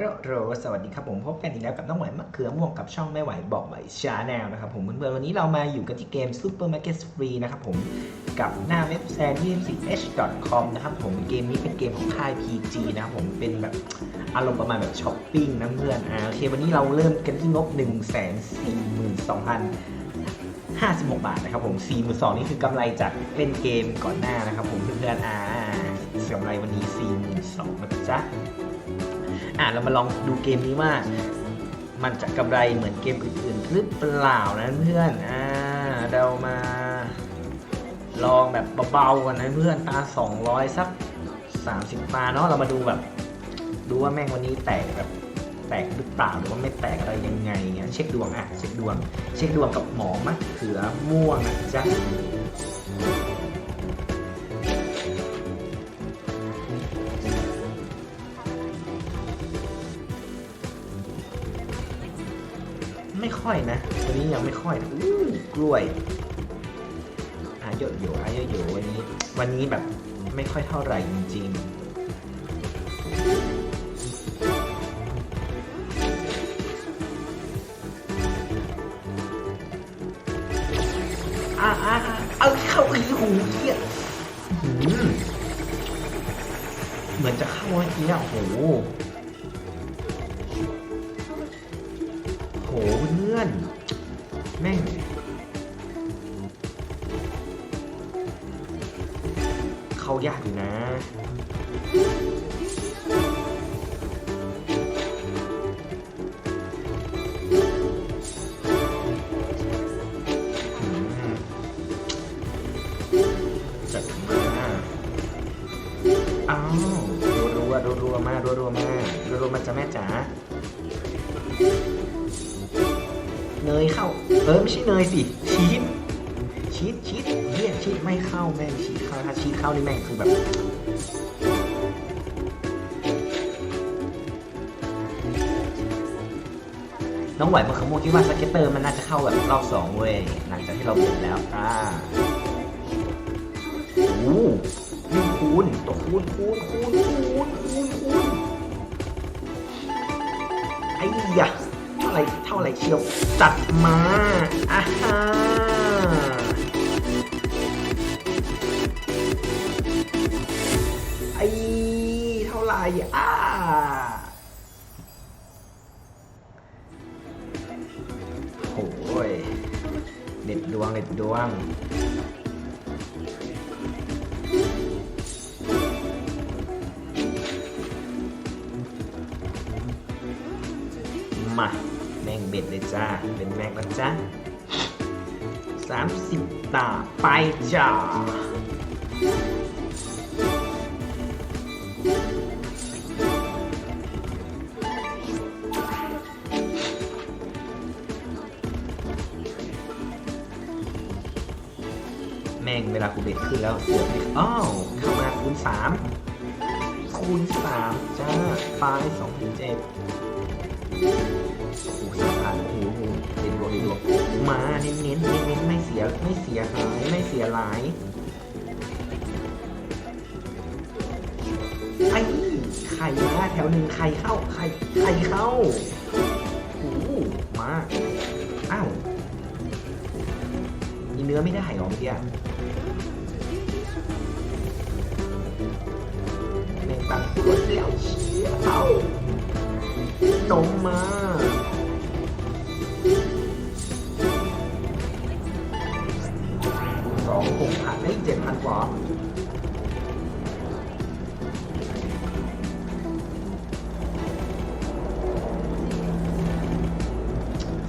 โรโรสวัสดีครับผมพบกันอีกแล้วกับน้องไหวมะเขือม่วงกับช่องไม่ไหวบอกไหวชาแนลนะครับผมเพื่อนๆวันนี้เรามาอยู่กันที่เกม Supermarket Free นะครับผมกับหน้าเว็บไซต์ 24h.com นะครับผมเกมนี้เป็นเกมของค่าย PG นะครับผมเป็นแบบอารมณ์ประมาณแบบช้อปปิ้งนะเพื่อนอ่าโอเควันนี้เราเริ่มกันที่งบ 1 4 2 0 0 56 บาทนะครับผม42นี่คือกำไรจากเล่นเกมก่อนหน้านะครับผมเพื่อนๆอ่ากำไรวันนี้ 42นะจ๊ะ อะเรามาลองดูเกมนี้ว่า มันจะกำไรเหมือนเกมอื่นๆหรือเปล่านะเพื่อนอ่าเรามาลองแบบเบาๆกันนะเพื่อนตา 200 สัก 30 ตาเนาะเรามาดูแบบ ดูว่าแม่งวันนี้แตกแบบแตกหรือเปล่าหรือว่าไม่แตกอะไรยังไงเงี้ยเช็คดวงอะเช็คดวง เช็คดวงกับหมอมะเขือม่วงนะจ๊ะ ไม่ค่อยนะ วันนี้ยังไม่ค่อยนะอู้กล้วยอาเยอะอยู่อาเยอะอยู่วันนี้ วันนี้แบบไม่ค่อยเท่าไหร่จริงๆอ่าอ่าเอาเข้าอีหูเหี้ยหือเหมือนจะเข้าเมื่อกี้อะโห เพื่อนแม่งเข้ายากอยู่นะจัดมาอ้าวรัวรัวรัวมารัวรัวมารัวรัวมาจ้ะแม่จ๋า เนยเข้า เออไม่ใช่เนยสิ ชีส ชีสชีสเฮียชีสไม่เข้าแม่งชีสเข้าถ้าชีสเข้านี่แม่งคือแบบน้องไหวมาขโมยคิดว่าสเก็ตเตอร์มันน่าจะเข้าแบบรอบสองเว้ยหลังจากที่เราเปลี่ยนแล้วอ่าโอ้ยิ่งคูณตัวคูณคูณคูณคูณคูณคูณไอ้ยะาไหรเท่าไหรเชียว จัดมาอ่าฮะไอเท่าไหรอ่าโอ้ยเด็ดดวงเด็ดดวงมา เบ็ดเลยจ้า เป็นแม็กนะจ้าสามสิบตาไปจ้าแม่งเวลากูเบ็ดขึ้นแล้วเสือกอ้าวเข้ามาคูณสามคูณสามจ้าไปสองถึงเจ็ด โอ้โหสามพันโอ้โหเด่นดวงเด่นดวงมาเน้นเน้นเน้นเน้นไม่เสียไม่เสียหายไม่เสียหลายไอ้ไข่มาแถวหนึ่งไข่เข้าไข่ไข่เข้าโอ้โหมาอ้าวมีเนื้อไม่ได้หรอเมื่อกี้แม่งตังค์รวดแล้วเชี่ยวนมมา ขวา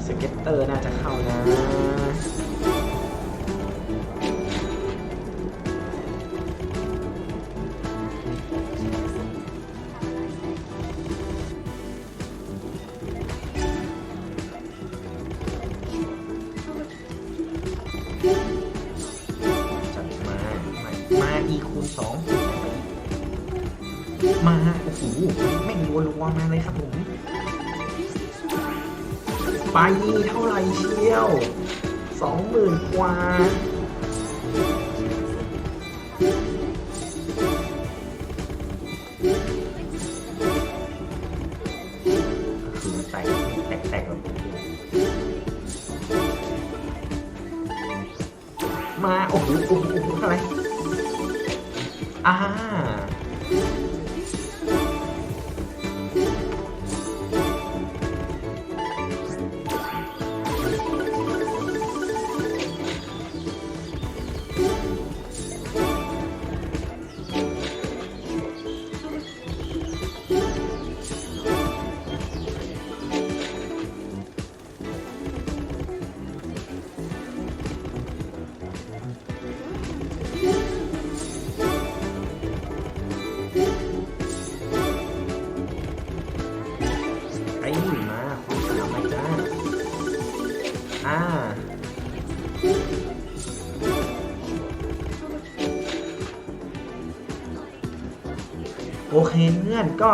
สเก็ตเตอร์น่าจะเข้านะ มาโอ้โหแม่งรัวรัวๆมาเลยครับผม ไปเท่าไหร่เชียวสองหมื่นกว่าแตกแตกแตกแบบมา โอ้โหโอ้โหโอ้โหอะไรอ่า อ่าโอเคเพื่อนก็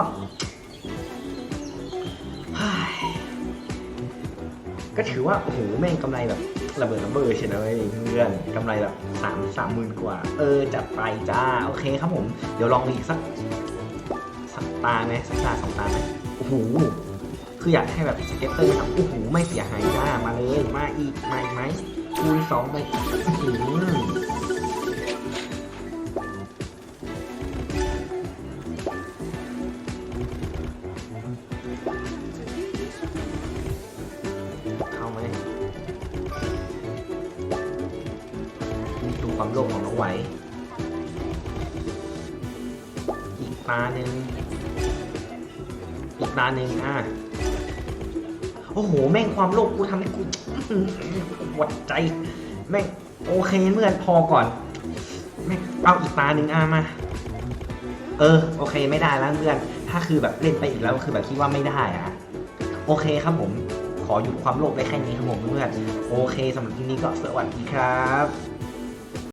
ก็ถือว่า โอ้โห แม่งกำไรแบบระเบิดระเบิดเฉยนะเว้ยเพื่อนกำไรแบบสามสามหมื่นกว่า เออ จัดไปจ้า โอเคครับผม เดี๋ยวลองอีกสักสักตาไหมสักตาสองตาไหมโอ้โห คืออยากให้แบบสเก็ตเตอร์นะครับโอ้โหไม่เสียหายจ้ามาเลยมาอีกมาอีกไหมคูณสองไปอื้อหือเข้าไหมดูความโลภของน้องไหวอีกตาหนึ่งอีกตาหนึ่งอะ โอ้โห แม่งความโลภกูทำให้กูปวดใจ แม่งโอเคเมื่อนพอก่อน แม่งเอาอีกตาหนึ่งอามา เออ โอเคไม่ได้แล้วเพื่อน ถ้าคือแบบเล่นไปอีกแล้วคือแบบคิดว่าไม่ได้อะโอเคครับผม ขอหยุดความโลภได้แค่นี้ครับผมเพื่อน โอเคสำหรับทีนี้ก็สวัสดีครับ